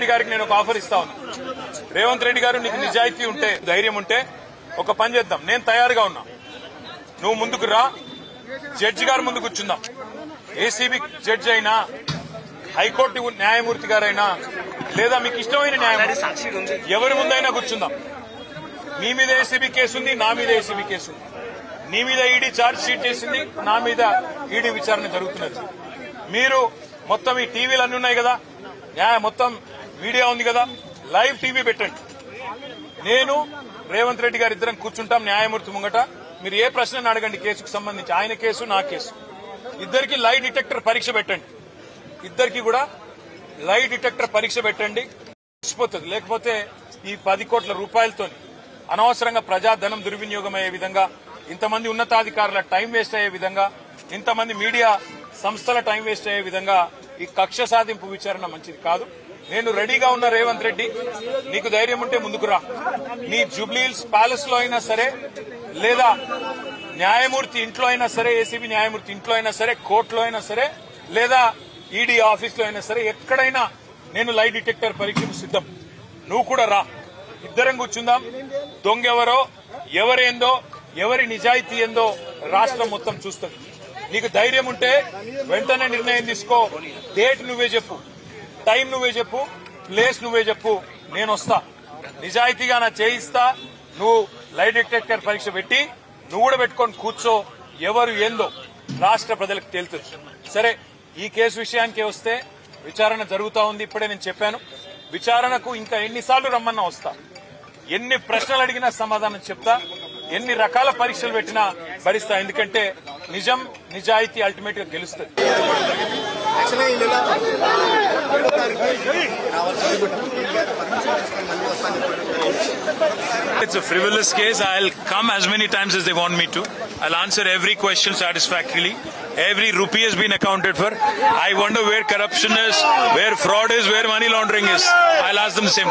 రెడ్డి గారికి నేను ఒక ఆఫర్ ఇస్తా ఉన్నా. రేవంత్ రెడ్డి గారు నీకు నిజాయితీ ఉంటే ధైర్యం ఉంటే ఒక పని చేద్దాం. నేను తయారుగా ఉన్నా. నువ్వు ముందుకు రా. జడ్జి గారు ముందు కూర్చుందాం. ఏసీబీ జడ్జి అయినా హైకోర్టు న్యాయమూర్తి గారైనా లేదా మీకు ఇష్టమైన న్యాయమూర్తి ఎవరి ముందైనా కూర్చుందాం. మీ మీద ఏసీబీ కేసు ఉంది నా మీద ఏసీబీ కేసు ఉంది. నీ మీద ఈడీ ఛార్జ్ షీట్ చేసింది నా మీద ఈడీ విచారణ జరుగుతున్నది. మీరు మొత్తం ఈ టీవీలు అన్ని ఉన్నాయి కదా న్యాయ మొత్తం మీడియా ఉంది కదా లైవ్ టీవీ పెట్టండి. నేను రేవంత్ రెడ్డి గారు ఇద్దరం కూర్చుంటాం న్యాయమూర్తి ముంగట. మీరు ఏ ప్రశ్నను అడగండి కేసుకు సంబంధించి? ఆయన కేసు నా కేసు. ఇద్దరికి లై డిటెక్టర్ పరీక్ష పెట్టండి. ఇద్దరికి కూడా లై డిటెక్టర్ పరీక్ష పెట్టండి. తెలిసిపోతుంది. లేకపోతే ఈ పది కోట్ల రూపాయలతో అనవసరంగా ప్రజాధనం దుర్వినియోగం అయ్యే విధంగా ఇంతమంది ఉన్నతాధికారుల టైం వేస్ట్ అయ్యే విధంగా ఇంతమంది మీడియా సంస్థల టైం వేస్ట్ అయ్యే విధంగా ఈ కక్ష సాధింపు విచారణ మంచిది కాదు. నేను రెడీగా ఉన్న రేవంత్ రెడ్డి నీకు ధైర్యం ఉంటే ముందుకు రా. నీ జూబ్లీహిల్స్ ప్యాలెస్లో అయినా సరే లేదా న్యాయమూర్తి ఇంట్లో అయినా సరే ఏసీబీ న్యాయమూర్తి ఇంట్లో అయినా సరే కోర్టులో అయినా సరే లేదా ఈడీ ఆఫీస్లో అయినా సరే ఎక్కడైనా నేను లై డిటెక్టర్ పరీక్షకు సిద్ధం. నువ్వు కూడా రా. ఇద్దరం కూర్చుందాం. దొంగెవరో ఎవరేందో ఎవరి నిజాయితీ ఏందో రాష్ట్రం మొత్తం చూస్తుంది. నీకు ధైర్యం ఉంటే వెంటనే నిర్ణయం తీసుకో. డేట్ నువ్వే చెప్పు. టైం నువ్వే చెప్పు ప్లేస్ నువ్వే చెప్పు నేను వస్తా. నిజాయితీగా నా చేయిస్తా నువ్వు లైట్ డిటెక్టర్ పరీక్ష పెట్టి నువ్వు కూడా పెట్టుకొని కూర్చో ఎవరు ఏందో రాష్ట్ర ప్రజలకు తేలుతుంది. సరే ఈ కేసు విషయానికి వస్తే విచారణ జరుగుతూ ఉంది ఇప్పుడే నేను చెప్పాను. విచారణకు ఇంకా ఎన్నిసార్లు రమ్మన్నా వస్తా. ఎన్ని ప్రశ్నలు అడిగినా సమాధానం చెప్తా ఎన్ని రకాల పరీక్షలు పెట్టినా భరిస్తా. ఎందుకంటే నిజం నిజాయితీ అల్టిమేట్గా గెలుస్తుంది. ಪ್ರಶ್ನೆ It's a frivolous case. I'll come as many times as they want me to. I'll answer every question satisfactorily. Every rupee has been accounted for. I wonder where corruption is, where fraud is, where money laundering is. I'll ask them the same.